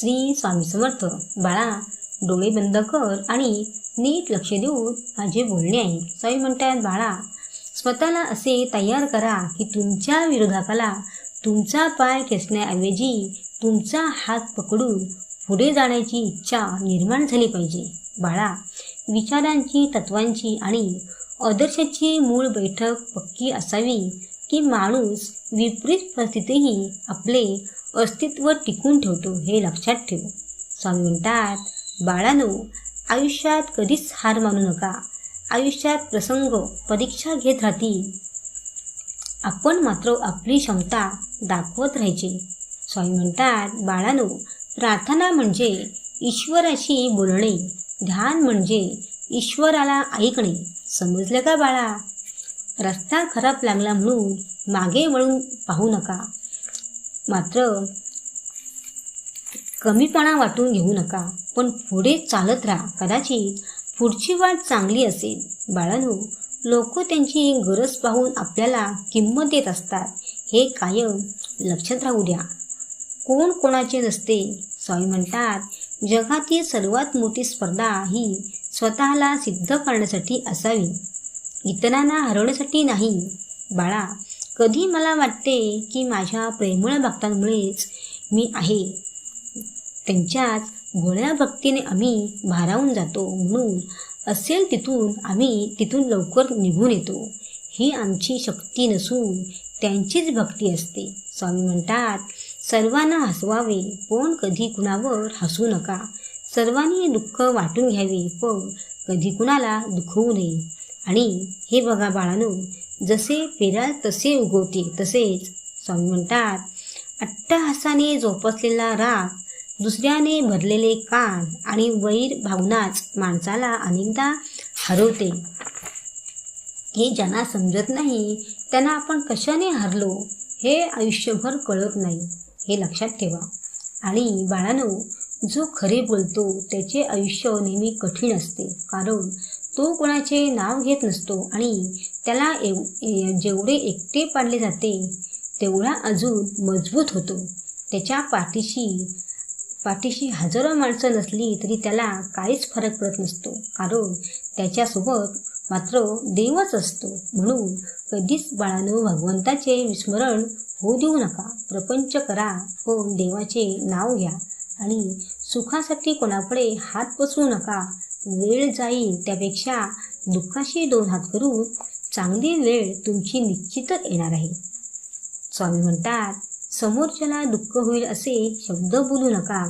श्री स्वामी समर्थ. बाळा डोळे बंद कर आणि नीट लक्ष देऊन माझे बोलणे आहे स्वामी म्हणतात बाळा. स्वतःला असे तयार करा की तुमच्या विरोधाकाला तुमचा पाय खेचण्याऐवजी तुमचा हात पकडून पुढे जाण्याची इच्छा निर्माण झाली पाहिजे. बाळा विचारांची तत्वांची आणि आदर्शाची मूळ बैठक पक्की असावी की माणूस विपरीत परिस्थितीही आपले अस्तित्व टिकून ठेवतो हे लक्षात ठेव. स्वामी म्हणतात बाळानो आयुष्यात कधीच हार मानू नका. आयुष्यात प्रसंग परीक्षा घेत राहतील. आपण मात्र आपली क्षमता दाखवत राहायची. स्वामी म्हणतात बाळानो प्रार्थना म्हणजे ईश्वराशी बोलणे ध्यान म्हणजे ईश्वराला ऐकणे. समजलं का बाळा? रस्ता खराब लागला म्हणून मागे वळून पाहू नका. मात्र कमीपणा वाटून घेऊ नका पण पुढे चालत राहा. कदाचित पुढची वाट चांगली असेल. बाळांनो लोक त्यांची गरज पाहून आपल्याला किंमत देत असतात. हे कायम लक्षात राहू द्या. कोण कोणाचे नसते स्वामी म्हणतात जगातील सर्वात मोठी स्पर्धा ही स्वतःला सिद्ध करण्यासाठी असावी. इतरांना हरवण्यासाठी नाही. बाळा कधी मला वाटते की माझ्या प्रेमळ भक्तांमुळेच मी आहे. त्यांच्याच भोळ्या भक्तीने आम्ही भारावून जातो म्हणून असेल तिथून आम्ही तिथून लवकर निघून येतो. ही आमची शक्ती नसून त्यांचीच भक्ती असते. स्वामी म्हणतात सर्वांना हसवावे पण कधी कुणावर हसू नका. सर्वांनी दुःख वाटून घ्यावे पण कधी कुणाला दुखवू नये. आणि हे बघा बाळानो जसे पेराल तसे उगवते तसेच स्वामी म्हणतात अट्टहासाने झोपसलेला राग दुसऱ्याने भरलेले कान आणि वैर भावनाच माणसाला अनेकदा हरवते. हे ज्यांना समजत नाही त्यांना आपण कशाने हरलो हे आयुष्यभर कळत नाही हे लक्षात ठेवा. आणि बाळानो जो खरे बोलतो त्याचे आयुष्य नेहमी कठीण असते. कारण तो कोणाचे नाव घेत नसतो आणि त्याला एव जेवढे एकटे पाडले जाते तेवढा अजून मजबूत होतो. त्याच्या पाठीशी पाठीशी हजारो माणसं नसली तरी त्याला काहीच फरक पडत नसतो. कारण त्याच्यासोबत मात्र देवच असतो. म्हणून कधीच बाळानो भगवंताचे विस्मरण होऊ देऊ नका. प्रपंच करा पण देवाचे नाव घ्या आणि सुखासाठी कोणाकडे हात पसरू नका. वेळ जाईल त्यापेक्षा दुःखाशी दोन हात करून चांगली वेळ तुमची निश्चितच येणार आहे. स्वामी म्हणतात समोरच्याला दुःख होईल असे शब्द बोलू नका.